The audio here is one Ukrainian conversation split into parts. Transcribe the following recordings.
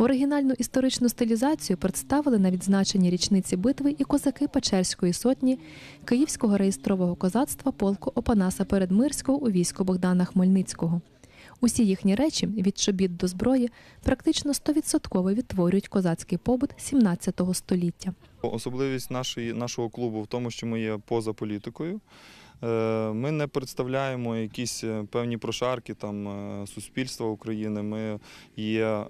Оригінальну історичну стилізацію представили на відзначенні річниці битви і козаки Печерської сотні Київського реєстрового козацтва полку Опанаса Передмирського у війську Богдана Хмельницького. Усі їхні речі від чобіт до зброї практично стовідсотково відтворюють козацький побут 17 століття. Особливість нашої, нашого клубу в тому, що ми є поза політикою. Е, Ми не представляємо якісь е, певні прошарки там, е, суспільства України. Ми є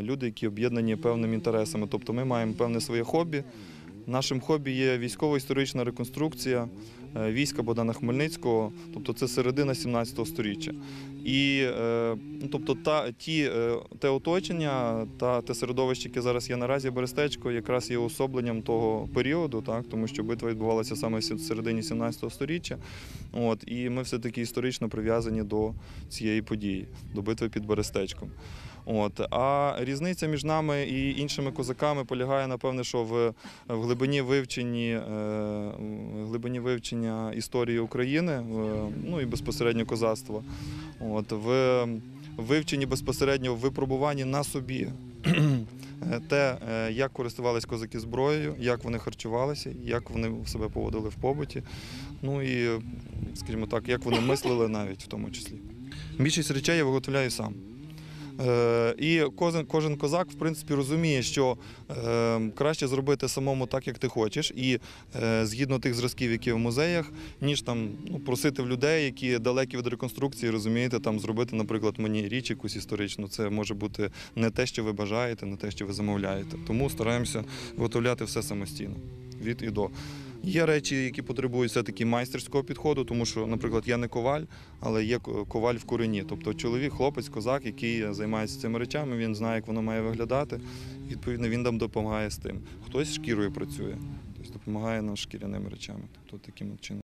люди, які об'єднані певними інтересами. Тобто ми маємо певне своє хобі. Нашим хобі є військово-історична реконструкція е, війська Богдана Хмельницького, тобто це середина 17 століття. І е, ну, тобто та, ті, е, те оточення та те середовище, яке зараз є наразі Берестечко, якраз є особленням того періоду, так, тому що битва відбувалася саме в середині 17 століття. От, і ми все-таки історично прив'язані до цієї події, до битви під Берестечком. От. А різниця між нами і іншими козаками полягає, напевне, що в, в глибині вивченні, е, в глибині вивчення історії України, ну і безпосередньо козацтва. От, в вивченні безпосередньо в випробуванні на собі. Те, е, як користувались козаки зброєю, як вони харчувалися, як вони себе поводили в побуті, ну і, скажімо так, як вони мислили навіть в тому числі. Більшість речей я виготовляю сам. Е, І кожен, кожен козак, в принципі, розуміє, що е, краще зробити самому так, як ти хочеш, і е, згідно тих зразків, які в музеях, ніж там ну, просити в людей, які далекі від реконструкції, розумієте, там зробити, наприклад, мені річ якусь історичну. Це може бути не те, що ви бажаєте, не те, що ви замовляєте. Тому стараємося виготовляти все самостійно від і до. Є речі, які потребують все-таки майстерського підходу, тому що, наприклад, я не коваль, але є коваль в корені. Тобто чоловік, хлопець, козак, який займається цими речами, він знає, як воно має виглядати. Відповідно, він нам допомагає з тим. Хтось шкірою працює, тобто допомагає нам шкіряними речами. Тобто таким чином.